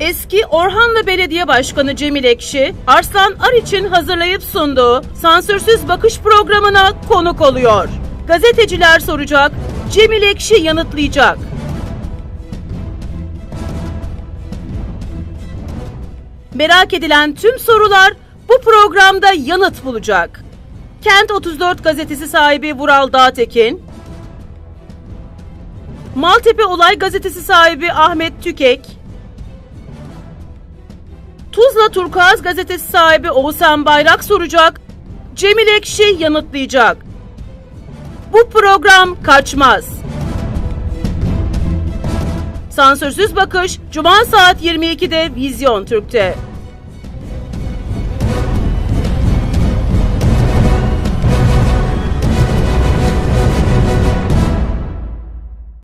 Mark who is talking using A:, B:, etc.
A: Eski Orhanlı Belediye Başkanı Cemil Ekşi, Arslan Ariç'in hazırlayıp sunduğu Sansürsüz Bakış programına konuk oluyor. Gazeteciler soracak, Cemil Ekşi yanıtlayacak. Merak edilen tüm sorular bu programda yanıt bulacak. Kent 34 gazetesi sahibi Vural Dağtekin, Maltepe Olay gazetesi sahibi Ahmet Tükek, Tuzla Turkuaz gazetesi sahibi Oğuzhan Bayrak soracak, Cemil Ekşi yanıtlayacak. Bu program kaçmaz. Sansürsüz Bakış Cuma saat 22'de Vizyon Türk'te.